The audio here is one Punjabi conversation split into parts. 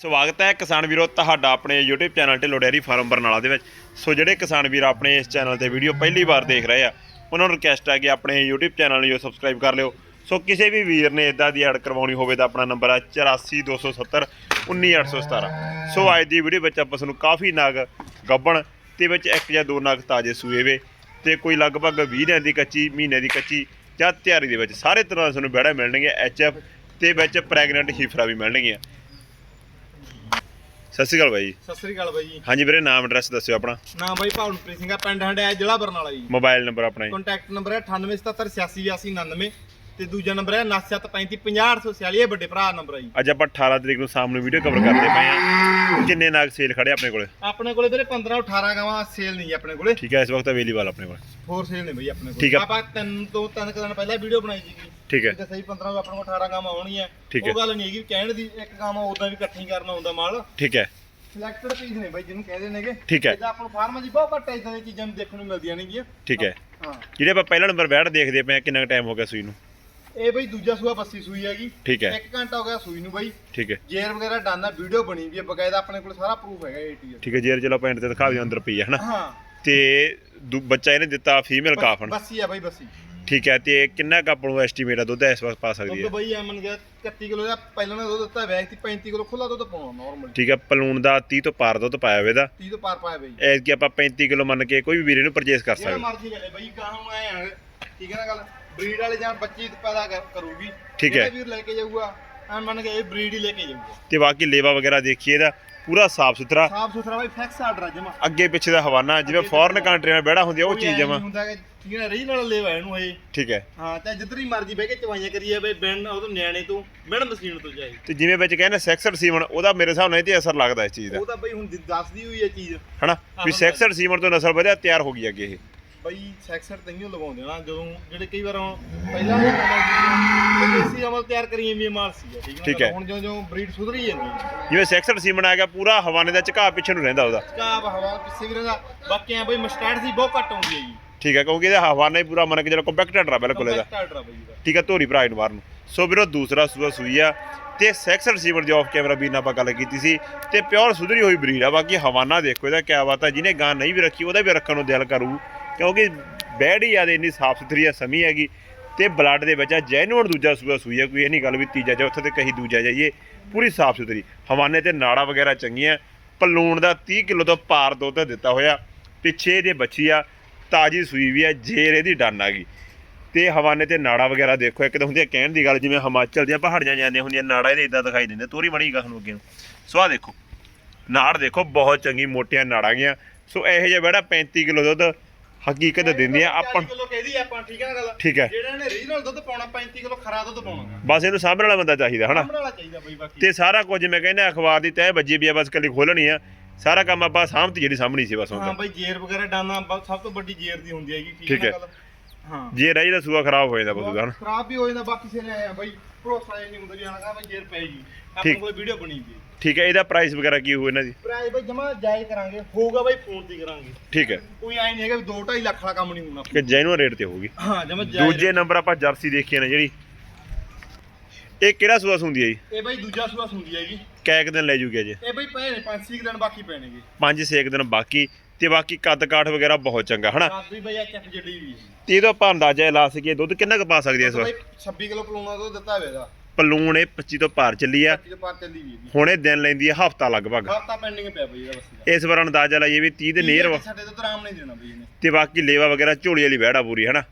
ਸਵਾਗਤ ਹੈ ਕਿਸਾਨ ਵੀਰੋ ਤੁਹਾਡਾ ਆਪਣੇ YouTube channel Dhillon dairy farm Barnala ਦੇ ਵਿੱਚ। ਸੋ ਜਿਹੜੇ ਕਿਸਾਨ ਵੀਰ ਆਪਣੇ ਇਸ ਚੈਨਲ ਤੇ ਵੀਡੀਓ ਪਹਿਲੀ ਵਾਰ ਦੇਖ ਰਹੇ ਆ, ਉਹਨਾਂ ਨੂੰ ਰਿਕਵੈਸਟ ਹੈ ਕਿ ਆਪਣੇ YouTube ਚੈਨਲ ਨੂੰ ਸਬਸਕ੍ਰਾਈਬ ਕਰ ਲਿਓ। ਸੋ ਕਿਸੇ ਵੀ ਵੀਰ ਨੇ ਇਦਾਂ ਦੀ ਐਡ ਕਰਵਾਉਣੀ ਹੋਵੇ ਤਾਂ ਆਪਣਾ ਨੰਬਰ ਹੈ 84270 19817 ਸੋ ਅੱਜ ਦੀ ਵੀਡੀਓ ਵਿੱਚ ਆਪਾਂ ਤੁਹਾਨੂੰ ਕਾਫੀ ਨਾਗ ਗੱਬਣ ਤੇ ਵਿੱਚ ਇੱਕ ਜਾਂ ਦੋ ਨਾਗ ਤਾਜੇ ਸੂਏ ਵੇ ਤੇ ਕੋਈ ਲਗਭਗ 20 ਦਿਨ ਦੀ ਕੱਚੀ, ਮਹੀਨੇ ਦੀ ਕੱਚੀ ਜਾਂ ਤਿਆਰੀ ਦੇ ਵਿੱਚ ਸਾਰੇ ਤਰ੍ਹਾਂ ਦੇ ਤੁਹਾਨੂੰ ਬੈੜਾ ਮਿਲਣਗੇ ਐਚਐਫ ਤੇ ਵਿੱਚ ਪ੍ਰੈਗਨੈਂਟ ਹੀਫਰਾ ਵੀ ਮਿਲਣਗੀਆਂ। ਸਤਿ ਸ਼੍ਰੀ ਅਕਾਲ ਬਾਈ। ਜੀ ਸਤਿ ਸ੍ਰੀ ਅਕਾਲ ਬਾਈ। ਜੀ ਹਾਂਜੀ ਵੀਰੇ ਨਾਮ ਐਡਰੈਸ ਦੱਸਿਓ ਆਪਣਾ। ਨਾਮ ਬਾਈ ਭਾਵਨਪ੍ਰੀਤ ਸਿੰਘ ਆ ਪਿੰਡ ਹੰਡਿਆ ਜ਼ਿਲ੍ਹਾ ਬਰਨਾਲਾ ਜੀ। ਮੋਬਾਈਲ ਨੰਬਰ ਆਪਣਾ ਜੀ। ਕੰਟੈਕਟ ਨੰਬਰ ਹੈ 9877868899 ਤੇ ਦੂਜਾ ਨੰਬਰ ਹੈ 9735500846 ਇਹ ਵੱਡੇ ਭਰਾ ਨੰਬਰ ਹੈ ਜੀ। ਅੱਜ ਆਪਾਂ 18 ਤਰੀਕ ਨੂੰ ਸ਼ਾਮ ਨੂੰ ਵੀਡੀਓ ਕਵਰ ਕਰਦੇ ਪਏ ਆ ਕਿੰਨੇ ਨਾਗ ਸੇਲ ਖੜੇ ਆਪਣੇ ਕੋਲੇ? ਆਪਣੇ ਕੋਲੇ ਵੀਰੇ 15 18 ਗਾਵਾਂ ਸੇਲ ਨਹੀਂ ਜੀ ਆਪਣੇ ਕੋਲੇ। ਠੀਕ ਹੈ ਇਸ ਵਕਤ ਅਵੇਲੇਬਲ ਆਪਣੇ ਕੋਲੇ। ਹੋਰ ਸੇਲ ਨਹੀਂ ਬਈ ਆਪਣੇ ਠੀਕ ਕੋਲੇ ਆ। ਆਪਾਂ ਤਿੰਨ ਤੋਂ ਤਿੰਨ ਕੁ ਦਿਨ ਪਹਿਲਾਂ ਵੀਡੀਓ ਬਣਾਈ ਸੀਗੀ। ਠੀਕ ਹੈ। ਤੇ ਸਹੀ 15 ਤੋਂ ਆਪਣੇ ਕੋਲ 18 ਗਾਵਾਂ ਆਉਣਗੀਆਂ ਠੀਕ ਹੈ। ਉਹ ਗੱਲ ਨਹੀਂ ਹੈਗੀ ਕਹਿਣ ਦੀ ਇੱਕ ਗਾਵਾਂ ਉਦਾਂ ਵੀ ਇਕੱਠੀ ਕਰਨਾ ਹੁੰਦਾ ਮਾਲ। ਠੀਕ ਹੈ। ਸਿਲੈਕਟਡ ਪੀਸ ਨੇ ਬਾਈ ਜਿਹਨੂੰ ਕਹਿੰਦੇ ਨੇਗੇ। ਠੀਕ ਹੈ। ਜਿੱਦਾਂ ਆਪਾਂ ਨੂੰ ਫਾਰਮਾਂ 'ਚ ਬਹੁਤ ਘੱਟ ਇਦਾਂ ਦੀਆਂ ਚੀਜ਼ਾਂ ਨੂੰ ਦੇਖਣ ਨੂੰ ਮਿਲਦੀਆਂ ਨੇਗੀਆਂ। ਠੀਕ ਹੈ। ਹਾਂ। ਜਿਹੜੇ ਆਪਾਂ ਪਹਿਲਾ ਨੰਬਰ ਬੈਠ ਦੇਖਦੇ ਪਏ ਆ ਕਿੰਨਾ ਟਾਈਮ ਹੋ ਗਿਆ ਸੂਈ ਨੂੰ? ਇਹ ਬਈ ਦੂਜਾ ਸੂਆ ਬੱਸੀ ਸੂਈ ਹੈਗੀ। ਠੀਕ ਹੈ। ਇੱਕ ਘੰਟਾ ਹੋ ਗਿਆ ਸੂਈ ਨੂੰ ਬਾਈ। ਠੀਕ ਹੈ। ਜੇਰ ਵਗੈਰਾ ਡਾਨਾ ਵੀਡੀਓ ਬਣੀ ਵੀ ਹੈ ਬਕਾਇਦਾ ਆਪਣੇ ਕੋਲ ਸਾਰਾ ਪ੍ਰੂਫ ਹੈਗਾ ਏ ਟੂ ਠੀਕ ਹੈ ਜੇਰ ਚਲੋ ਪੈਂਟ ਤੇ ਦਿਖਾ ਦਿਓ ਅੰਦਰ ਪਈ ਹੈ ਹਨਾ। ਹਾਂ। ਤੇ ਦੂ- ਬੱਚਾ ਇਹਨੇ ਦਿੱਤਾ ਫੀਮੇਲ ਕਾਫਨ ਬੱਸੀ ਆ ਬਾਈ ਬੱਸੀ। ਠੀਕ ਹੈ ਤੇ ਕਿੰਨਾ ਕੱਪ ਨੂੰ ਐਸਟੀਮੇਟ ਆ ਦੁੱਧ ਇਸ ਵਕਤ ਪਾ ਸਕਦੀ ਦੁੱਧ ਹੈ ਬਾਈ ਐਮਨ ਗਿਆ 31 ਕਿਲੋ ਦਾ ਪਹਿਲਾਂ ਨੇ ਦੁੱਧ ਦਿੱਤਾ ਵੈਕ ਸੀ 35 ਕਿਲੋ ਖੁੱਲਾ ਦੁੱਧ ਪਾਉਣਾ ਨਾਰਮਲ ਠੀਕ ਹੈ ਪਲੂਣ ਦਾ 30 ਤੋਂ ਪਾਰ ਦੁੱਧ ਪਾਇਆ ਹੋਵੇ ਦਾ 30 ਤੋਂ ਪਾਰ ਪਾਇਆ ਬਾਈ। ਐਸ ਕੀ ਆਪਾਂ 35 ਕਿਲੋ ਮੰਨ ਕੇ ਕੋਈ ਵੀ ਵੀਰ ਇਹਨੂੰ ਪਰਚੇਸ ਕਰ ਸਕਦਾ। ਮਰਜ਼ੀ ਕਰੇ ਬਾਈ ਗਾਹਾਂ ਨੂੰ ਆਏ ਆ ਠੀਕ ਹੈ ਨਾ ਗੱਲ? ਬਰੀਡ ਵਾਲੇ ਜਾਂ ਬੱਚੀ ਪੈਦਾ ਕਰ- ਕਰੂਗੀ। ਠੀਕ ਜਿਹੜਾ ਹੈ। ਵੀਰ ਲੈ ਕੇ ਜਾਊਗਾ ਐ ਮੰਨ ਕੇ ਇਹ ਬਰੀਡ ਹੀ ਲੈ ਕੇ ਜਾਊਗਾ। ਤੇ ਬਾਕੀ ਲੇਵਾ ਵਗੈਰਾ ਦੇਖੀਏ ਇਹਦਾ ਪੂਰਾ ਸਾਫ਼ ਸੁਥਰਾ। ਸਾਫ਼ ਸੁਥਰਾ ਬਾਈ ਫੈਕਸ ਆਰਡਰ ਜਮਾ। ਅੱਗੇ ਪਿੱਛੇ ਦਾ ਹਵਾਨਾ ਜਿਵੇਂ ਫੋਰਨ ਕੰਟਰੀਆਂ ਵਿੱਚ ਬਹਿੜਾ ਹੁੰਦੀ ਆ ਉਹ ਚੀਜ਼ ਜਮਾ। ਹੁੰਦਾ ਕਿ ਠੀਕ ਹੈ ਰੀ ਨਾਲ ਲੈਵਾ ਇਹਨੂੰ ਇਹ। ਠੀਕ ਹੈ। ਹਾਂ ਤੇ ਜਿੱਧਰ ਹੀ ਮਰਜ਼ੀ ਬਹਿ ਕੇ ਚਵਾਈਆਂ ਕਰੀਏ ਬਈ ਬਿਨ ਉਹ ਤੋਂ ਨਿਆਣੇ ਤੋਂ ਬਿਨ ਮਸ਼ੀਨ ਤੋਂ ਜਾਏ ਤੇ ਜਿਵੇਂ ਵਿੱਚ ਕਹਿੰਦੇ ਸੈਕਸਡ ਸੀਮਨ ਉਹਦਾ ਮੇਰੇ ਹਿਸਾਬ ਨਾਲ ਇਹ ਤੇ ਅਸਰ ਲੱਗਦਾ ਇਸ ਚੀਜ਼ ਦਾ। ਉਹ ਤਾਂ ਬਈ ਹੁਣ ਦੱਸਦੀ ਹੋਈ ਹੈ ਚੀਜ਼। ਹਨਾ? ਵੀ ਸੈਕਸਡ ਸੀਮਨ ਤੋਂ ਨਸਲ ਵਧਿਆ ਤਿਆਰ ਹੋ ਗਈ ਅੱਗੇ ਇਹ। ਬਈ ਸੈਕਸਰ ਤਈਓ ਲਗਾਉਂਦੇ ਨਾ ਜਦੋਂ ਜਿਹੜੇ ਕਈ ਵਾਰ ਪਹਿਲਾਂ ਦੇਸੀ ਅਮਲ ਤਿਆਰ ਕਰੀਏ ਵੀ ਇਹ ਮਾਲ ਸੀ ਠੀਕ ਹੈ। ਹੁਣ ਜਿਉਂ ਜਿਉਂ ਬਰੀਡ ਸੁਧਰੀ ਜਾਂਦੀ ਜਿਵੇਂ ਸੈਕਸਡ ਸੀਮਨ ਆ ਗਿਆ ਪੂਰਾ ਹਵਾਨੇ ਦਾ ਝਕਾ ਪਿੱਛੇ ਨੂੰ ਰਹਿੰਦਾ ਉਹਦਾ। ਕਾਬ ਹਵਾ ਪਿੱਛੇ ਵੀ ਰਹਿੰਦਾ। ਬਾਕੀ ਆ ਬਈ ਮਸਟੈਡ ਸੀ ਬਹੁਤ ਘੱਟ ਆਉਂਦੀ ਹੈ ਜੀ ਠੀਕ ਹੈ ਕਿਉਂਕਿ ਇਹਦਾ ਹਵਾਨਾ ਹੀ ਪੂਰਾ ਮੰਨ ਕੇ ਜਿਹੜਾ ਕੰਪੈਕਟਡ ਆ ਬਿਲਕੁਲ ਇਹਦਾ। ਬਈ ਠੀਕ ਹੈ ਧੋਰੀ ਭਰਾ ਨੂੰ ਬਾਹਰ ਨੂੰ। ਸੋ ਵੀਰੋ ਦੂਸਰਾ ਸੂਆ ਸੂਈ ਆ ਤੇ ਸੈਕਸਡ ਸੀਮਨ ਦੀ ਆਫ ਕੈਮਰਾ ਵੀ ਨਾਲ ਆਪਾਂ ਗੱਲ ਕੀਤੀ ਸੀ ਤੇ ਪਿਓਰ ਸੁਧਰੀ ਹੋਈ ਬਰੀਡ ਆ। ਬਾਕੀ ਹਵਾਨਾ ਦੇਖੋ ਇਹਦਾ ਕਿਆ ਬਾਤ ਆ। ਜਿਹਨੇ ਗਾਂ ਨਹੀਂ ਵੀ ਰੱਖੀ ਉਹਦਾ ਵੀ ਰੱਖਣ ਨੂੰ ਦਿਲ ਕਰੂ ਕਿਉਂਕਿ ਬੈਡ ਹੀ ਜ਼ਿਆਦਾ ਇੰਨੀ ਸਾਫ਼ ਸੁਥਰੀ ਆ ਸਮੀ ਹੈਗੀ। ਤੇ ਬਲੱਡ ਦੇ ਵਿੱਚ ਆ ਜੈਨੂਅਨ ਦੂਜਾ ਸੂਆ ਸੂਈ ਆ। ਕੋਈ ਇਹ ਨਹੀਂ ਗੱਲ ਵੀ ਤੀਜਾ ਜਾਂ ਉੱਥੇ ਤੇ ਕਹੀ ਦੂਜਾ ਜਾਈਏ ਪੂਰੀ ਸਾਫ਼ ਸੁਥਰੀ। ਹਵਾਨੇ ਤੇ ਨਾੜਾ ਵਗੈਰਾ ਚੰਗੀਆਂ। ਪਲੂਣ ਦਾ 30 ਕਿਲੋ ਤੋਂ ਪਾਰ ਦੁੱਧ ਦਿੱਤਾ ਹੋਇਆ। ਪਿੱਛੇ ਇਹਦੇ ਬੱਚੀ ਆ ਤਾਜੀ ਸੂਈ ਵੀ ਆ ਜੇਰ ਇਹਦੀ ਡਨ ਆ ਗਈ। ਤੇ ਹਵਾਨੇ ਤੇ ਨਾੜਾ ਵਗੈਰਾ ਦੇਖੋ ਇੱਕ ਤਾਂ ਹੁੰਦੀ ਹੈ ਕਹਿਣ ਦੀ ਗੱਲ ਜਿਵੇਂ ਹਿਮਾਚਲ ਦੀਆਂ ਪਹਾੜੀਆਂ ਜਾਂਦੀਆਂ ਹੁੰਦੀਆਂ ਨਾੜਾ ਇਹਦੇ ਇਦਾਂ ਦਿਖਾਈ ਦਿੰਦੇ ਤੋਰੀ ਬਣੀ ਗਾਹ ਨੂੰ ਅੱਗੇ ਨੂੰ। ਸੋ ਆਹ ਦੇਖੋ ਨਾੜ ਦੇਖੋ ਬਹੁਤ ਚੰਗੀ ਮੋਟੀਆਂ ਨਾੜਾਂ ਗੀਆਂ ਸੋ ਇਹੋ ਜਿਹਾ ਬੜਾ 35 ਕਿਲੋ ਦੁੱਧ ਹਕੀਕਤ ਦਿੰਦੀ ਆ ਆਪਾਂ 40 ਕਿਲੋ ਕਹਿਦੀ ਆਪਾਂ ਠੀਕ ਹੈ ਨਾ ਗੱਲ? ਠੀਕ ਹੈ। ਜਿਹੜਾ ਨੇ ਰੀਜਨਲ ਦੁੱਧ ਪਾਉਣਾ 35 ਕਿਲੋ ਖਰਾ ਦੁੱਧ ਪਾਉਣਾ। ਬਸ ਇਹਨੂੰ ਸਾਂਭਣ ਵਾਲਾ ਬੰਦਾ ਚਾਹੀਦਾ ਹਨਾ? ਸਾਹਮਣੇ ਵਾਲਾ ਚਾਹੀਦਾ ਬਈ ਬਾਕੀ। ਤੇ ਸਾਰਾ ਕੁਝ ਮੈਂ ਕਹਿੰਦਾ ਅਖਬਾਰ ਦੀ ਤਹਿ ਵੱਜੀ ਵੀ ਆ ਬਸ ਕੱਲੀ ਖੋਲਣੀ ਆ। ਸਾਰਾ ਕੰਮ ਆਪਾਂ ਸਾਂਭਤੀ ਜਿਹੜੀ ਸਾਹਮਣੀ ਸੀ ਬਸ ਹਾਂ ਬਈ ਜੇਰ ਵਗੈਰਾ ਡਾਨਾ ਬ- ਸਭ ਤੋਂ ਵੱਡੀ ਜੇਰ ਦੀ ਹੁੰਦੀ ਹੈਗੀ ਠੀਕ ਨਾ ਹੈ। ਗੱਲ? ਹਾਂ। ਜੇ ਰਹੀ ਦਾ ਸੂਆ ਖਰਾਬ ਹੋ ਜਾਂਦਾ ਹਨਾ ਖਰਾਬ ਵੀ ਹੋ ਜਾਂਦਾ ਬਾਕੀ ਸੇ ਆਇਆ ਬਈ ਭਰੋਸਾ ਇਹ ਨਹੀਂ ਹੁੰਦਾ ਵੀ ਆਣਾ ਕਹਾ ਬਈ ਜੇਰ ਪੈਗੀ ਆਪਣੇ ਠੀਕ। ਕੋਲ ਵੀਡੀਓ ਬਣੀ ਵੀ ਠੀਕ ਹੈ ਇਹਦਾ ਪ੍ਰਾਈਸ ਵਗੈਰਾ ਕੀ ਹੋਊ ਇਹਨਾਂ ਦੀ? ਪ੍ਰਾਈਸ ਬਈ ਜਮਾ ਜਾਇਜ਼ ਕਰਾਂਗੇ ਹੋਊਗਾ ਬਈ ਫੋਨ ਤੇ ਕਰਾਂਗੇ। ਠੀਕ ਹੈ। ਕੋਈ ਐ ਨਹੀਂ ਹੈਗਾ ਵੀ 2.5 ਲੱਖ ਵਾਲਾ ਕੰਮ ਨਹੀਂ ਹੋਣਾ। ਕਿ ਜੈਨੂਅਨ ਰੇਟ ਤੇ ਹੋਊਗੀ। ਹਾਂ ਜਮਾ ਜਾਇਜ਼ ਦੂਜੇ ਨੰਬਰ ਆਪਾਂ ਜਰਸੀ ਦੇਖੀ ਨਾ ਜਿਹੜੀ। ਇਹ ਕਿਹੜਾ ਸੂਆ ਸੁੰਦੀ ਹੈ ਜੀ? ਇਹ ਬਈ ਦੂਜਾ ਸੂਆ ਸੁਣਦੀ ਹੈਗੀ ਕੈਕ ਦਿਨ ਲੈ ਜੂਗੇ ਜੇ ਇਹ ਬਈ ਪਏ ਨੇ 5-6 ਦਿਨ ਬਾਕੀ ਪੈਣਗੇ। 5-6 ਦਿਨ ਬਾਕੀ ਤੇ ਬਾਕੀ ਕੱਦ ਕਾਠ ਵਗੈਰਾ ਬਹੁਤ ਚੰਗਾ ਹਨਾ? ਰਾਤ ਵੀ ਬਈ ਐਚਐਫ ਜੱਡੀ ਵੀ ਹੈ। ਤੇ ਇਹਦਾ ਆਪਾਂ ਅੰਦਾਜ਼ਾ ਲਾ ਸਕੀਏ ਦੁੱਧ ਕਿੰਨਾ ਕੁ ਪਾ ਸਕਦੀ ਹੈ ਇਸ ਬਈ ਵਾਰ? 26 ਕਿਲੋ ਪਲੂਣਾ ਤੋਂ ਦਿੱਤਾ ਪਲੂਣ ਇਹ 25 ਤੋਂ ਪਾਰ ਚੱਲੀ ਆ। ਹੁਣ ਇਹ ਦਿਨ ਲੈਂਦੀ ਆ ਹਫਤਾ ਲਗਭਗ। ਹਫਤਾ ਪੈਂਡਿੰਗ ਪਿਆ ਬਈ ਇਹਦਾ ਬਸ ਇਸ ਵਾਰ ਅੰਦਾਜ਼ਾ ਲਾਈਏ ਵੀ 30 ਦੇ ਨੇਰ ਸਾਡੇ ਤੋਂ ਆਰਾਮ ਨਹੀਂ ਦੇਣਾ ਬਈ ਇਹਨੇ। ਤੇ ਬਾਕੀ ਲੇਵਾ ਵਗੈਰਾ ਝੋਲੀ ਵਾਲੀ ਵਹਿੜਾ ਪੂਰੀ ਹਨਾ?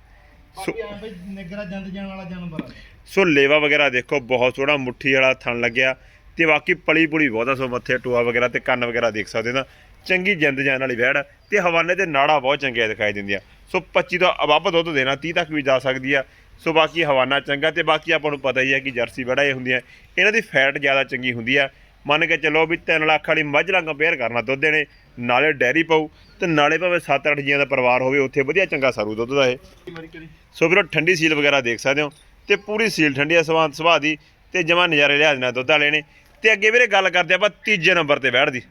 ਬਾਕੀ ਆਂ ਬਈ ਨਿਗਰਾ ਜੰਦ ਜਾਣ ਵਾਲਾ ਜਾਨਵਰ ਆ। ਸੋ ਲੇਵਾ ਵਗੈਰਾ ਦੇਖੋ ਬਹੁਤ ਸੋਹਣਾ ਮੁੱਠੀ ਵਾਲਾ ਥਣ ਲੱਗਿਆ। ਤੇ ਬਾਕੀ ਪਲੀ ਪੁਲੀ ਬਹੁਤ ਆ ਸੋ ਮੱਥੇ ਟੋਆ ਵਗੈਰਾ ਤੇ ਕੰਨ ਵਗੈਰਾ ਦੇਖ ਸਕਦੇ ਨਾ। ਚੰਗੀ ਜਿੰਦ ਜਾਨ ਵਾਲੀ ਵਹਿੜ ਤੇ ਹਵਾਨੇ ਤੇ ਨਾੜਾ ਬਹੁਤ ਚੰਗੀਆਂ ਦਿਖਾਈ ਦਿੰਦੀਆਂ। ਸੋ 25 ਤੋਂ ਅਬੱਬ ਦੁੱਧ ਦੇਣਾ 30 ਤੱਕ ਵੀ ਜਾ ਸਕਦੀ ਆ। ਸੋ ਬਾਕੀ ਹਵਾਨਾ ਚੰਗਾ ਤੇ ਬਾਕੀ ਆਪਾਂ ਨੂੰ ਪਤਾ ਹੀ ਹੈ ਕਿ ਜਰਸੀ ਵੜਾ ਇਹ ਹੁੰਦੀਆਂ। ਇਹਨਾਂ ਦੀ ਫੈਟ ਜ਼ਿਆਦਾ ਚੰਗੀ ਹੁੰਦੀ ਆ। ਮੰਨ ਕੇ ਚੱਲੋ ਵੀ 3 ਲੱਖ ਵਾਲੀ ਮੱਝ ਨਾਲ ਕੰਪੇਅਰ ਕਰਨਾ ਦੁੱਧ ਦੇਣੇ ਨਾਲੇ ਡੈਰੀ ਪਾਉ ਤੇ ਨਾਲੇ ਭਾਵੇਂ 7-8 ਜੀਆਂ ਦਾ ਪਰਿਵਾਰ ਹੋਵੇ ਉੱਥੇ ਵਧੀਆ ਚੰਗਾ ਸਰੂ ਦੁੱਧ ਦਾ ਇਹ। ਸੋ ਵੀਰੋ ਠੰਡੀ ਸੀਲ ਵਗੈਰਾ ਦੇਖ ਸਕਦੇ ਹੋ ਤੇ ਪੂਰੀ ਸੀਲ ਠੰਡੀ ਆ ਸਵਾਦ ਸੁਭਾਅ ਦੀ ਤੇ ਜਮਾ ਨਜ਼ਾਰੇ ਲਿਆ ਦੇਣਾ ਦੁੱਧ ਵਾਲੇ ਨੇ। ਤੇ ਅੱਗੇ ਵੀਰੇ ਗੱਲ ਕਰਦੇ ਆਪਾਂ ਤੀਜੇ ਨੰਬਰ ਤੇ ਬੈਠ ਦੀ।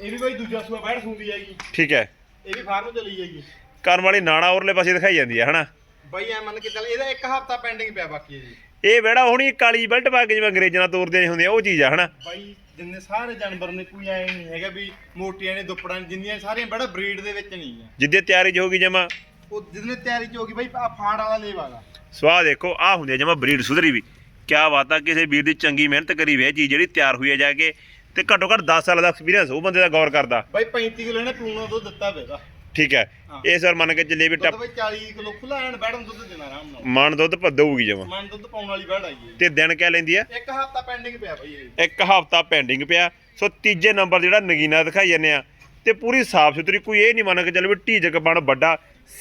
ਇਹ ਵੀ ਬਈ ਦੂਜਾ ਸੂਆ ਬੈਠ ਸੁੰਦੀ ਹੈਗੀ ਠੀਕ ਹੈ। ਇਹ ਵੀ ਫਾਰਮ ਚਲੀ ਜਾਏਗੀ। ਕਰਨ ਵਾਲੀ ਨਾੜਾ ਉਰਲੇ ਪਾਸੇ ਦਿਖਾਈ ਜਾਂਦੀ ਹੈ ਹਨਾ? ਬਈ ਐ ਮੰਨ ਕੇ ਚੱਲ ਇਹਦਾ ਇੱਕ ਹਫਤਾ ਪੈਂਡਿੰਗ ਪਿਆ ਬਾਕੀ ਹੈ ਜੀ। ਇਹ ਬੜਾ ਹੁਣੀ ਕਾਲੀ ਬੈਲਟ ਪਾ ਕੇ ਜਿਵੇਂ ਅੰਗਰੇਜ਼ਾਂ ਨਾਲ ਤੋਰਦੇ ਹੁੰਦੇ ਆ ਉਹ ਚੀਜ਼ ਆ ਹਨਾ? ਬਾਈ ਜਿੰਨੇ ਸਾਰੇ ਜਾਨਵਰ ਨੇ ਕੋਈ ਐ ਨਹੀਂ ਹੈਗਾ ਵੀ ਮੋਟੀਆਂ ਨੇ ਦੁੱਪੜਾਂ ਨੇ ਜਿੰਨੀਆਂ ਸਾਰੀਆਂ ਬੜਾ ਬਰੀਡ ਦੇ ਵਿੱਚ ਨਹੀਂ ਆ। ਜਿੱਦੇ ਤਿਆਰੀ ਚ ਹੋਗੀ ਜਮਾ। ਉਹ ਜਿੰਨੇ ਤਿਆਰੀ ਚ ਹੋਗੀ ਬਾਈ ਆ ਫਾੜ ਵਾਲਾ ਲੇਵਾਗਾ ਸਵਾਹ ਦੇਖੋ ਆ ਹੁੰਦੀ ਆ ਜਮਾ ਬਰੀਡ ਸੁਧਰੀ ਵੀ। ਕਿਆ ਬਾਤ ਆ ਕਿਸੇ ਵੀਰ ਦੀ ਚੰਗੀ ਮਿਹਨਤ ਕਰੀ ਵੇ ਚੀਜ਼ ਜਿਹੜੀ ਤਿਆਰ ਹੋਈ ਆ ਜਾ ਕੇ ਤੇ ਘੱਟੋ ਘੱਟ 10 ਸਾਲ ਦਾ ਐਕਸਪੀਰੀਅੰਸ ਉਹ ਬੰਦੇ ਦਾ ਗੌਰ ਕਰਦਾ। ਬਾਈ 35 ਕਿਲੋ ਨੇ ਪਲੂਣਾ ਦੁੱਧ ਦਿੱਤਾ ਵੇਗਾ। ਠੀਕ ਹੈ। ਹਾਂ। ਇਸ ਵਾਰ ਮੰਨ ਕੇ ਚੱਲੇ ਵੀ ਦੁੱਧ ਟੱਪ ਬਾਈ 40 ਕਿਲੋ ਖੁੱਲਾ ਐਨ ਬੈਠਣ ਦੁੱਧ ਦੇਣਾ ਆਰਾਮ ਨਾਲ। ਮਨ ਦੁੱਧ ਭੱਦੂਗੀ ਜਮਾ। ਮਨ ਦੁੱਧ ਪਾਉਣ ਵਾਲੀ ਬੈੜ ਆਈ ਹੈ। ਤੇ ਦਿਨ ਕਹਿ ਲੈਂਦੀ ਆ ਇੱਕ ਹਫ਼ਤਾ ਪੈਂਡਿੰਗ ਪਿਆ ਬਾਈ ਇਹ। ਇੱਕ ਹਫਤਾ ਪੈਂਡਿੰਗ ਪਿਆ। ਸੋ ਤੀਜੇ ਨੰਬਰ ਜਿਹੜਾ ਨਗੀਨਾ ਦਿਖਾਈ ਜਾਂਦੇ ਆ ਤੇ ਪੂਰੀ ਸਾਫ਼ ਸੁਥਰੀ ਕੋਈ ਇਹ ਨਹੀਂ ਮੰਨ ਕੇ ਚੱਲ ਵੀ ਢੀਜਕ ਬਣ ਵੱਡਾ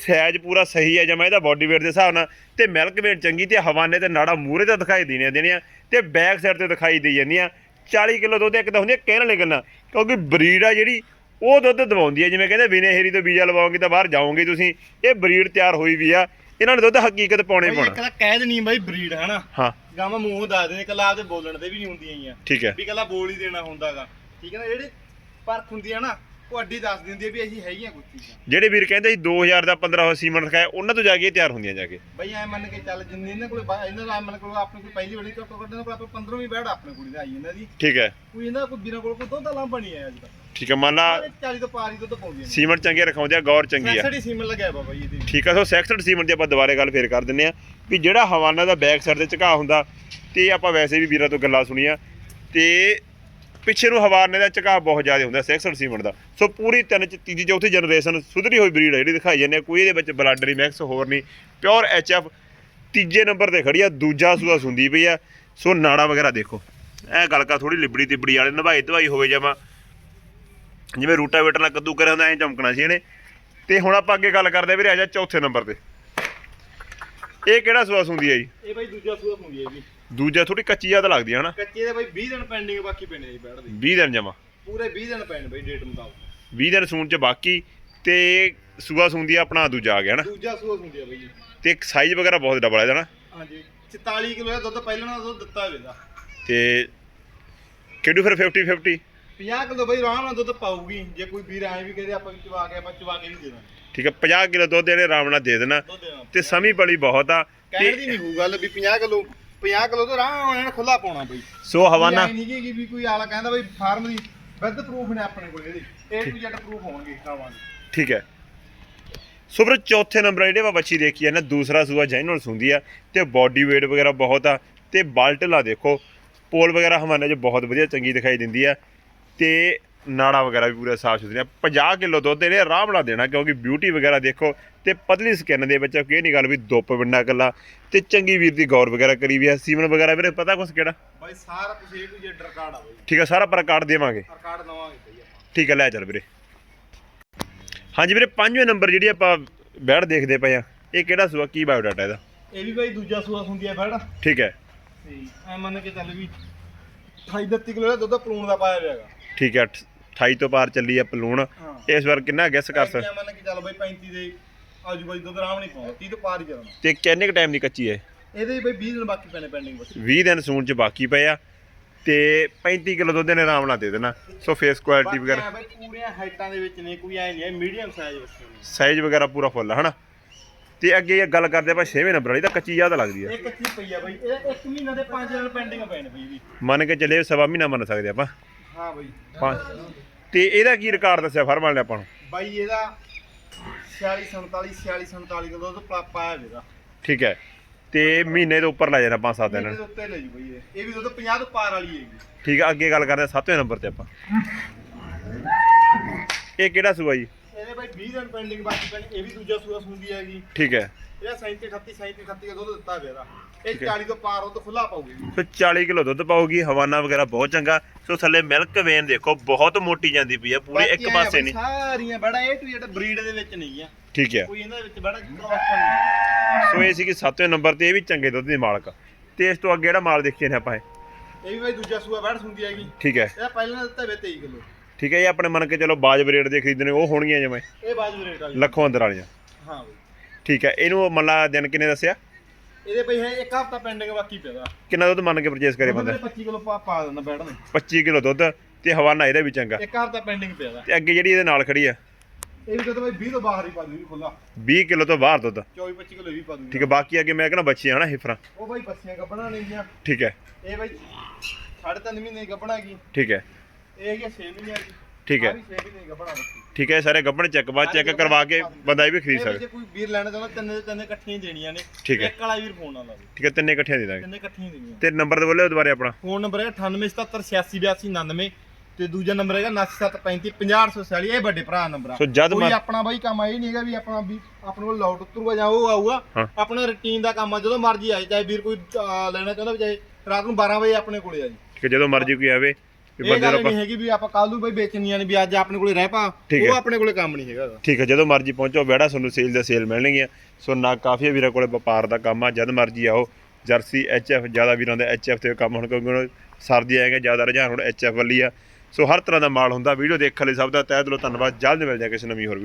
ਸਾਈਜ਼ ਪੂਰਾ ਸਹੀ ਹੈ ਜਮਾ ਇਹਦਾ ਬਾਡੀ weight ਦੇ ਹਿਸਾਬ ਨਾਲ। ਤੇ ਮਿਲਕ ਵੇਟ ਚੰਗੀ ਤੇ ਹਵਾਨੇ ਤੇ ਨਾੜਾ ਮੂਰੇ ਤੇ ਦਿਖਾਈ ਦੇਣੀਆਂ ਦੇਣੀਆਂ ਤੇ ਬੈਕ ਸਾਈਡ ਤੇ ਦਿਖਾਈ ਦੇ ਜਾਂਦੀਆਂ। 40 ਕਿਲੋ ਦੁੱਧ ਇੱਕ ਤਾਂ ਹੁੰਦੀ ਹੈ ਕਹਿਣ ਵਾਲੀ ਗੱਲਾਂ ਕਿਉਂਕਿ ਬਰੀਡ ਆ ਜਿਹੜੀ ਉਹ ਦੁੱਧ ਦਵਾਉਂਦੀ ਹੈ ਜਿਵੇਂ ਕਹਿੰਦੇ ਬਿਨੇ ਹੇਰੀ ਤੋਂ ਬੀਜਾ ਲਵਾਓਗੇ ਤਾਂ ਬਾਹਰ ਜਾਓਗੇ ਤੁਸੀਂ। ਇਹ ਬਰੀਡ ਤਿਆਰ ਹੋਈ ਵੀ ਆ। ਇਹਨਾਂ ਨੇ ਦੁੱਧ ਹਕੀਕਤ ਪਾਉਣੇ ਬਾਈ ਇੱਕ ਪਾਉਣਾ। ਤਾਂ ਕਹਿ ਦੇਣੀ ਬਾਈ ਬਰੀਡ ਹਨਾ? ਹਾਂ। ਗਾਵਾਂ ਮੂੰਹ ਦੱਸ ਦੇਣੇ ਕੱਲਾ ਆਪਦੇ ਬੋਲਣ ਦੇ ਵੀ ਨਹੀਂ ਹੁੰਦੀਆਂ ਗੀਆਂ ਠੀਕ ਹੈ। ਵੀ ਕੱਲਾ ਬੋਲ ਹੀ ਦੇਣਾ ਹੁੰਦਾਗਾ। ਠੀਕ ਹੈ ਨਾ ਜਿਹੜੇ ਪਰਖ ਹੁੰਦੀ ਆ ਨਾ ਉਹ ਅੱਡੀ ਦੱਸ ਦਿੰਦੀ ਆ ਵੀ ਅਸੀਂ ਹੈਗੀਆਂ ਚੀਜ਼ਾਂ। ਜਿਹੜੇ ਵੀਰ ਕਹਿੰਦੇ ਸੀ 2000 ਦਾ 1500 ਸੀਮਨ ਰਖਾਇਆ ਉਹਨਾਂ ਤੋਂ ਜਾ ਕੇ ਇਹ ਤਿਆਰ ਹੁੰਦੀਆਂ ਜਾ ਕੇ। ਬਈ ਐ ਮੰਨ ਕੇ ਚੱਲ ਜਿੰਨੇ ਇਹਨਾਂ ਕੋਲੇ ਬਾ- ਇਹਨਾਂ ਦਾ ਮੰਨ ਕੋਲ ਆਪਣੇ ਕੋਲ ਪਹਿਲੀ ਬੜੀ ਘੱਟੋ ਘੱਟ ਇਹਨਾਂ ਕੋਲ ਆਪਾਂ 15 ਵੀ ਬੈੜ ਆਪਣੇ ਕੋਲ ਆਈ ਇਹਨਾਂ ਦੀ। ਠੀਕ ਹੈ। ਕੋਈ ਇਹਨਾਂ ਕੋਈ ਬਿਨਾਂ ਕੋਲ ਕੋਈ ਦੁੱਧ ਦਾ ਲਾਂਭਾ ਨਹੀਂ ਆਇਆ ਅੱਜ ਤੱਕ। ਠੀਕ ਹੈ ਮੰਨ ਲਾ 40 ਤੋਂ ਪਾਰੀ ਦੁੱਧ ਪਾਉਂਦੀਆਂ ਨੇ। ਸੀਮਨ ਚੰਗੇ ਰਖਾਉਂਦੇ ਆ ਗੌਰ ਚੰਗੀ ਆ। ਸੈਸੜੀ ਸੀਮਨ ਲੱਗਿਆ ਬਾਬਾ ਜੀ ਇਹਦੇ ਵਿੱਚ। ਠੀਕ ਆ ਸੋ ਸੈਕਸਡ ਸੀਮਨ ਦੀ ਆਪਾਂ ਦੁਬਾਰੇ ਗੱਲ ਫੇਰ ਕਰ ਦਿੰਨੇ ਆ ਵੀ ਜਿਹੜਾ ਹਵਾਨਾ ਦਾ ਬੈਕ ਸਾਈਡ ਤੇ ਝੁਕਾ ਹੁੰਦਾ ਤੇ ਆਪਾਂ ਵੈਸੇ ਵੀ ਵੀਰਾਂ ਤੋਂ ਗੱਲਾਂ ਸੁਣੀਆਂ ਤੇ ਪਿੱਛੇ ਨੂੰ ਹਵਾਰਨੇ ਦਾ ਝੁਕਾਅ ਬਹੁਤ ਜ਼ਿਆਦਾ ਹੁੰਦਾ ਸੈਕਸਡ ਸੀਮਨ ਦਾ। ਸੋ ਪੂਰੀ ਤਿੰਨ ਚ ਤੀਜੀ ਚੌਥੀ ਜਨਰੇਸ਼ਨ ਸੁਧਰੀ ਹੋਈ ਬਰੀਡ ਹੈ ਜਿਹੜੀ ਦਿਖਾਈ ਜਾਂਦੇ ਆ। ਕੋਈ ਇਹਦੇ ਵਿੱਚ ਬਲੱਡਰੀ ਮੈਕਸ ਹੋਰ ਨਹੀਂ। ਪਿਓਰ ਐਚਐਫ ਤੀਜੇ ਨੰਬਰ ਤੇ ਖੜੀ ਆ, ਦੂਜਾ ਸੂਆ ਸੁੰਦੀ ਪਈ ਆ। ਸੋ ਨਾੜਾ ਵਗੈਰਾ ਦੇਖੋ। ਇਹ ਗੱਲ ਕਰ ਥੋੜੀ ਲਿਬੜੀ ਤਿਬੜੀ ਵਾਲੇ ਨਵਾਈ ਧਵਾਈ ਹੋਵੇ ਜਮਾ ਜਿਵੇਂ ਰੂਟਾਵੇਟਰ ਨਾਲ ਕੱਦੂ ਕਰਿਆ ਹੁੰਦਾ, ਐਂ ਚਮਕਣਾ ਸੀ ਇਹਨੇ। ਤੇ ਹੁਣ ਆਪਾਂ ਅੱਗੇ ਗੱਲ ਕਰਦੇ ਆ ਵੀਰੇ ਆ ਜਾ ਚੌਥੇ ਨੰਬਰ ਤੇ। ਇਹ ਕਿਹੜਾ ਸੂਆ ਸੁੰਦੀ ਆ ਜੀ? ਇਹ ਬਾਈ ਦੂਜਾ ਸੂਆ ਹੁੰਦੀ ਹੈ ਜੀ। ਦੂਜਾ ਥੋੜੀ ਕੱਚੀ ਜ਼ਿਆਦਾ ਲੱਗਦੀ ਹੈ ਹਨਾ। ਕੱਚੇ ਦੇ ਬਾਈ 20 ਦਿਨ ਪੈਂਡਿੰਗ ਬਾਕੀ ਪੈਣੇ ਜੀ ਦੇ। 20 ਦਿਨ ਜਮਾ। ਪੂਰੇ 20 ਦਿਨ ਪੈਣ ਬਾਈ ਡੇਟ ਮੁਤਾਬਕ। 20 ਦਿਨ ਸੂਣ ਚ ਬਾਕੀ ਤੇ ਸੂਆ ਸੁੰਦੀ ਆ ਆਪਣਾ ਦੂਜਾ ਆ ਗਿਆ ਨਾ ਦੂਜਾ ਸੂਆ ਹੁੰਦੀ ਹੈ ਬਾਈ ਜੀ। ਤੇ ਸਾਈਜ਼ ਵਗੈਰਾ ਬਹੁਤ ਡਬਲ ਹੈ ਇਹਦਾ ਨਾ ਹਾਂਜੀ 44 ਕਿਲੋ ਦਾ ਦੁੱਧ ਪਹਿਲਾਂ ਨਾਲ ਦੁੱਧ ਦਿੱਤਾ ਹੋਵੇਗਾ ਤੇ ਕਿਹੜੂ ਫਿਰ 50 50 50 ਕਿਲੋ ਬਈ ਆਰਾਮ ਨਾਲ ਦੁੱਧ ਪਾਊਗੀ। ਜੇ ਕੋਈ ਵੀਰ ਐਂ ਵੀ ਕਹਦੇ ਆਪਾਂ ਵੀ ਚਵਾ ਕੇ ਆਪਾਂ ਚਵਾ ਕੇ ਵੀ ਦੇ ਦਾਂਗੇ। ਠੀਕ ਹੈ 50 ਕਿਲੋ ਦੁੱਧ ਇਹਨੇ ਆਰਾਮ ਨਾਲ ਦੇ ਦੇਣਾ। ਦੁੱਧ ਦੇਣਾ। ਤੇ ਸਮੀ ਬੜੀ ਬਹੁਤ ਆ। ਕਹਿਣ ਦੀ ਨਹੀਂ ਹੋਊ ਗੱਲ ਵੀ 50 ਕਿਲੋ 50 ਕਿਲੋ ਤੋਂ ਆਰਾਮ ਨਾਲ ਖੁੱਲਾ ਪਾਉਣਾ ਬਈ। ਸੋ ਹਵਾਨਾ। ਨਹੀਂ ਹੈਗੀ ਵੀ ਕੋਈ ਆਲਾ ਕਹਿੰਦਾ ਬਈ ਫਾਰਮ ਦੀ ਵਿਦ ਪ੍ਰੂਫ ਨੇ ਆਪਣੇ ਕੋਲ ਇਹਦੇ। ਏ ਟੂ ਜ਼ੈਡ ਪ੍ਰੂਫ ਹੋਣਗੇ ਕਾਵਾਂ ਦੇ ਠੀਕ ਹੈ। ਸੋ ਫਿਰ ਚੌਥੇ ਨੰਬਰ ਜਿਹੜੇ ਆਪਾਂ ਬੱਚੀ ਦੇਖੀ ਹੈ ਨਾ ਦੂਸਰਾ ਸੂਆ ਜੈਨੂਅਲ ਸੁੰਦੀ ਆ ਤੇ ਬਾਡੀ weight ਵਗੈਰਾ ਬਹੁਤ ਆ ਤੇ ਬਾਲਟਲਾ ਦੇਖੋ ਪੋਲ ਵਗੈਰਾ ਹਮਾਨੇ 'ਚ ਬਹੁਤ ਵਧੀਆ ਚੰਗੀ ਦਿਖਾਈ ਦਿੰਦੀ ਆ ਤੇ ਨਾੜਾ ਵਗੈਰਾ ਵੀ ਪੂਰਾ ਸਾਫ਼ ਸੁਥਰੀਆਂ 50 ਕਿਲੋ ਦੁੱਧ ਇਹਨੇ ਆਰਾਮ ਨਾਲ ਦੇਣਾ ਕਿਉਂਕਿ ਬਿਊਟੀ ਵਗੈਰਾ ਦੇਖੋ ਤੇ ਪਤਲੀ ਸਕਿਨ ਦੇ ਵਿੱਚ ਕੋਈ ਨਹੀਂ ਗੱਲ ਵੀ ਦੁੱਪ ਬਿੰਨਾ ਕੱਲਾ ਤੇ ਚੰਗੀ ਵੀਰ ਦੀ ਗੌਰ ਵਗੈਰਾ ਕਰੀ ਵੀ ਆ। ਸੀਮਨ ਵਗੈਰਾ ਵੀਰੇ ਪਤਾ ਕੁਛ ਕਿਹੜਾ? ਬਾਈ ਸਾਰਾ ਕੁਝ ਏ ਟੂ ਜ਼ੈਡ ਰਿਕਾਰਡ ਆ ਬਈ। ਠੀਕ ਆ ਸਾਰਾ ਪਰ ਕਾਰਡ ਦੇਵਾਂਗੇ। ਰਿਕਾਰਡ ਦਵਾਂਗੇ ਬਈ ਆਪਾਂ। ਠੀਕ ਹੈ ਲੈ ਚੱਲ ਵੀਰੇ। ਹਾਂਜੀ ਵੀਰੇ ਪੰਜਵੇਂ ਨੰਬਰ ਜਿਹੜੀ ਆਪਾਂ ਬੈੜ ਦੇਖਦੇ ਪਏ ਆ ਇਹ ਕਿਹੜਾ ਸੂਆ ਕੀ ਬਾਇਓਡਾਟਾ ਇਹਦਾ? ਇਹ ਵੀ ਬਾਈ ਦੂਜਾ ਸੂਆ ਹੁੰਦੀ ਆ ਫੜ ਠੀਕ ਹੈ। ਤੇ ਐ ਮੰਨ ਕੇ ਚੱਲ ਵੀ 28 32 ਕਿਲੋ ਦਾ ਦੁੱਧ ਪਲੂਣ ਦਾ ਪਾਇਆ ਹੋਇਆਗਾ ਠੀਕ ਹੈ 28 ਤੋਂ ਪਾਰ ਚੱਲੀ ਆ ਪਲੂਣ। ਹਾਂ। ਇਸ ਵਾਰ ਕਿੰਨਾ ਗੈਸ ਕਰ ਸਕ ਮੰਨ ਕੇ ਚੱਲ ਬਾਈ 35 ਦੇ ਆਜੂ ਬਾਈ ਦੁੱਧ ਆਰਾਮ ਨਹੀਂ ਪਾਉਂਦਾ 30 ਤੋਂ ਪਾਰ ਹੀ ਜਾਣਾ ਤੇ ਕਿੰਨੇ ਕ ਟਾਈਮ ਦੀ ਕੱਚੀ ਹੈ? ਇਹਦੇ ਬਾਈ 20 ਦਿਨ ਬਾਕੀ ਪੈਣੇ ਪੈਂਡਿੰਗ ਬਸ। 20 ਦਿਨ ਸੂਣ ਚ ਬਾਕੀ ਪਏ ਆ। ਤੇ 35 ਕਿਲੋ ਦੁੱਧ ਨੇ ਆਰਾਮ ਨਾਲ ਦੇ ਦੇਣਾ। ਸੋ ਫੇਸ ਕੁਆਲਿਟੀ ਵਗੈਰਾ ਬਾਈ ਪੂਰੀਆਂ ਹਾਈਟਾਂ ਦੇ ਵਿੱਚ ਨੇ ਕੋਈ ਐ ਨਹੀਂ ਹੈ ਮੀਡੀਅਮ ਸਾਈਜ਼ ਬੱਚੇ ਨੇ। ਸਾਈਜ਼ ਵਗੈਰਾ ਪੂਰਾ ਫੁੱਲ ਹਨਾ? ਤੇ ਅੱਗੇ ਇਹ ਗੱਲ ਕਰਦੇ ਆਪਾਂ 6ਵੇਂ ਨੰਬਰ ਵਾਲੀ ਤਾਂ ਕੱਚੀ ਜ਼ਿਆਦਾ ਲੱਗਦੀ ਆ। ਇਹ ਕੱਚੀ ਪਈ ਆ ਬਾਈ ਇਹ ਇੱਕ ਮਹੀਨਾ ਦੇ 5 ਦਿਨ ਪੈਂਡਿੰਗ ਨੇ ਬਾਈ ਵੀ ਮੰਨ ਕੇ ਚੱਲੇ ਸਵਾ ਮਹੀਨਾ ਮੰਨ ਸਕਦੇ ਆਪਾਂ। ਹਾਂ ਬਾਈ। ਪੰਜ ਤੇ ਇਹਦਾ ਕੀ ਰਿਕਾਰਡ ਦੱਸਿਆ ਫਰਮਾਨ ਨੇ ਆਪਾਂ ਨੂੰ? ਬਾਈ ਇਹਦਾ 46 47 46 47 ਕਿਲੋ ਦੁੱਧ ਪਾ- ਪਾਇਆ ਹੋਵੇਗਾ ਠੀਕ ਹੈ। ਤੇ ਮਹੀਨੇ ਤੋਂ ਉੱਪਰ ਲੈ ਜਾਣਾ ਪੰਜ ਸੱਤ ਦਿਨ। ਇਹਦੇ ਉੱਤੇ ਲੈ ਜੂ ਬਾਈ ਇਹ। ਇਹ ਵੀ ਦੁੱਧ 50 ਤੋਂ ਪਾਰ ਵਾਲੀ ਹੈਗੀ। ਠੀਕ ਆ ਅੱਗੇ ਗੱਲ ਕਰਦੇ ਆ ਸੱਤਵੇਂ ਨੰਬਰ ਤੇ ਆਪਾਂ। ਇਹ ਕਿਹੜਾ ਸੂਆ ਜੀ? ਬਾਈ 20 ਦਿਨ ਪੈਂਡਿੰਗ ਬਾਕੀ ਪੈਣ ਇਹ ਵੀ ਦੂਜਾ ਸੂਆ ਸੁੰਦੀ ਹੈਗੀ। ਠੀਕ ਹੈ। ਇਹਦਾ 37 38 37 38 ਦਾ ਦੁੱਧ ਦਿੱਤਾ ਹੋਇਆ ਇਹਦਾ। ਇਹ 40 ਤੋਂ ਪਾਰ ਉਹ ਤੋਂ ਖੁੱਲਾ ਪਾਉਗੀ ਸੋ 40 ਕਿਲੋ ਦੁੱਧ ਪਾਉਗੀ ਹਵਾਨਾ ਵਗੈਰਾ ਬਹੁਤ ਚੰਗਾ। ਸੋ ਥੱਲੇ ਮਿਲਕ ਵੇਨ ਦੇਖੋ ਬਹੁਤ ਮੋਟੀ ਜਾਂਦੀ ਪਈ ਆ ਪੂਰੇ ਇੱਕ ਪਾਸੇ ਨਹੀਂ। ਸਾਰੀਆਂ ਬੜਾ ਇਹ ਟੂ ਜਿਹੜਾ ਬਰੀਡ ਦੇ ਵਿੱਚ ਨਹੀਂ ਆ। ਠੀਕ ਹੈ। ਕੋਈ ਇਹਨਾਂ ਦੇ ਵਿੱਚ ਬੜਾ ਕ੍ਰਾਸ ਸੋ ਇਹ ਸੀ ਕਿ ਸੱਤਵੇਂ ਨੰਬਰ ਤੇ ਇਹ ਵੀ ਚੰਗੇ ਦੁੱਧ ਦੀ ਮਾਲਕ। ਤੇ ਇਸ ਤੋਂ ਅੱਗੇ ਜਿਹੜਾ ਮਾਲ ਦੇਖੀਏ ਨੇ ਆਪਾਂ ਇਹ। ਇਹ ਵੀ ਬਾਈ ਦੂਜਾ ਸੂਆ ਬੈਠ ਸੁੰਦੀ ਹੈਗੀ। ਠੀਕ ਹੈ। ਇਹਦਾ ਪਹਿਲਾਂ ਦਿੱਤਾ ਵੇ 23 ਕਿਲੋ। ਠੀਕ ਹੈ ਇਹ ਆਪਣੇ ਮੰਨ ਕੇ ਚਲੋ ਬਾਜ ਰੇਟ ਦੇ ਖਰੀਦਣੇ ਉਹ ਹੋਣਗੀਆਂ ਜਿਵੇਂ? ਇਹ ਬਾਜੂ ਰੇਟ ਵਾਲੀ। ਲੱਖੋਂ ਅੰਦਰ ਵਾਲੀਆਂ। ਹਾਂ ਬਾਈ। ਠੀਕ ਹੈ ਇਹਨੂੰ ਮੱਲਾ ਦਿਨ ਕਿੰਨੇ ਦੱਸਿਆ? ਇਹਦੇ ਪਈ ਹੈ ਇੱਕ ਹਫਤਾ ਪੈਂਡਿੰਗ ਬਾਕੀ ਪਿਆ ਦਾ ਕਿੰਨਾ ਦੁੱਧ ਮੰਨ ਕੇ ਪਰਚੇਸ ਕਰੇ ਬੰਦਾ? 25 ਕਿਲੋ ਪਾ ਪਾ ਦਿੰਦਾ ਬੈਠ ਨੇ। 25 ਕਿਲੋ ਦੁੱਧ ਤੇ ਹਵਾਨਾ ਇਹਦਾ ਵੀ ਚੰਗਾ। ਇੱਕ ਹਫਤਾ ਪੈਂਡਿੰਗ ਪਿਆ ਦਾ ਤੇ ਅੱਗੇ ਜਿਹੜੀ ਇਹਦੇ ਨਾਲ ਖੜੀ ਆ? ਇਹ ਵੀ ਤਾਂ ਬਾਈ 20 ਤੋਂ ਬਾਹਰ ਹੀ ਪਾ ਦੂਗੀ ਖੁੱਲਾ 20 ਕਿਲੋ ਤੋਂ ਬਾਹਰ ਦੁੱਧ। 24 25 ਕਿਲੋ ਇਹ ਵੀ ਪਾ ਦੂਗੀ। ਠੀਕ ਹੈ ਬਾਕੀ ਅੱਗੇ ਮੈਂ ਕਹਿੰਦਾ ਬੱਚੀਆਂ ਹਨਾ ਹਿਫਰਾਂ। ਉਹ ਬਾਈ ਬੱਸੀਆਂ ਗੱਬਣਾ ਨਹੀਂ ਗਿਆ। ਠੀਕ ਹੈ। ਇਹ ਬਾਈ ਸਾਢੇ ਤਿੰਨ ਮਹੀਨੇ ਗੱਬਣਾ ਗਈ ਠੀਕ ਹੈ। ਇਹ ਹੈਗੀ 6 ਮਹੀਨੇ ਦੀ ਠੀਕ ਹੈ। ਆਹ ਵੀ 6 ਮਹੀਨੇ ਗੱਬਣਾ ਬੱਸੀ ਠੀਕ ਹੈ ਇਹ ਸਾਰੇ ਗੱਬਣ ਚੈੱਕ ਬਾਅਦ ਚੈੱਕ ਕਰਵਾ ਕੇ ਬੰਦਾ ਇਹ ਵੀ ਖਰੀਦ ਇਹ ਸਕਦਾ। ਜੇ ਕੋਈ ਵੀਰ ਲੈਣਾ ਚਾਹੁੰਦਾ ਤਿੰਨ ਦੇ ਤਿੰਨ ਇਕੱਠੀਆਂ ਹੀ ਦੇਣੀਆਂ ਨੇ। ਠੀਕ ਹੈ। ਇੱਕ ਵਾਲਾ ਵੀਰ ਫੋਨ ਨਾਲ ਲਾਵੇ ਠੀਕ ਹੈ ਤਿੰਨੇ ਇਕੱਠੀਆਂ ਦੇ ਦਾਂਗੇ। ਤਿੰਨੇ ਇਕੱਠੀਆਂ ਹੀ ਦੇਣੀਆਂ। ਤੇ ਨੰਬਰ ਤੇ ਬੋਲਿਓ ਦੁਬਾਰੇ ਆਪਣਾ। ਫੋਨ ਨੰਬਰ ਹੈ 9877868299 ਤੇ ਦੂਜਾ ਨੰਬਰ ਹੈਗਾ 9735500846 ਇਹ ਵੱਡੇ ਭਰਾ ਨੰਬਰ ਆ। ਸੋ ਜਦ ਕੋਈ ਮਰ- ਆਪਣਾ ਬਾਈ ਕੰਮ ਆਈ ਨਹੀਂਗਾ ਵੀ ਆਪਣਾ ਵੀ ਆਪਣੇ ਕੋਲ ਲਾਊਟ ਉਤਰੂਗਾ ਜਾਂ ਉਹ ਆਊਗਾ। ਆਪਣਾ ਰੁਟੀਨ ਦਾ ਕੰਮ ਆ ਜਦੋਂ ਮਰਜ਼ੀ ਆਏ। ਚਾਹੇ ਵੀਰ ਕੋਈ ਅਹ, ਲੈਣਾ ਚਾਹੁੰਦਾ ਵੀ ਚਾਹੇ ਰਾਤ ਨੂੰ 12 ਵਜੇ ਆਪਣੇ ਕੋਲੇ ਆ ਜੀ। ਠੀਕ ਹੈ ਜਦੋਂ ਮਰਜ਼ੀ ਕੋਈ ਆਵੇ। ਇਹ ਬੰਦੇ ਗੱਲ ਨਹੀਂ ਹੈਗੀ ਵੀ ਆਪਾਂ ਕੱਲ ਨੂੰ ਬਈ ਵੇਚਣੀਆਂ ਨੇ ਵੀ ਅੱਜ ਆਪਣੇ ਕੋਲੇ ਰਹਿ ਪਾ ਠੀਕ ਉਹ ਹੈ। ਆਪਣੇ ਕੋਲੇ ਕੰਮ ਨਹੀਂ ਹੈਗਾ। ਠੀਕ ਹੈ ਜਦੋਂ ਮਰਜ਼ੀ ਪਹੁੰਚੋ ਬੈੜਾ ਤੁਹਾਨੂੰ ਸੇਲ ਦਾ ਸੇਲ ਮਿਲਣਗੀਆਂ ਸੋ ਨਾ ਕਾਫੀ ਵੀਰਾਂ ਕੋਲੇ ਵਪਾਰ ਦਾ ਕੰਮ ਆ ਜਦ ਮਰਜ਼ੀ ਆਓ ਜਰਸੀ ਐਚਐਫ ਜ਼ਿਆਦਾ ਵੀਰਾਂ ਦਾ ਐਚਐਫ ਤੇ ਕੰਮ ਹੁਣ ਕਿਉਂਕਿ ਹੁਣ ਸਰਦੀ ਆਏਗਾ ਜ਼ਿਆਦਾ ਰੁਝਾਨ ਹੁਣ ਐਚਐਫ ਵੱਲੀ ਆ ਸੋ ਹਰ ਤਰ੍ਹਾਂ ਦਾ ਮਾਲ ਹੁੰਦਾ ਵੀਡੀਓ ਦੇਖਣ ਲਈ ਸਭ ਦਾ ਤਹਿ ਦਿਲੋਂ ਧੰਨਵਾਦ ਜਲਦ ਮਿਲ ਜਾ ਕਿਸੇ ਨਵੀਂ ਹੋਰ video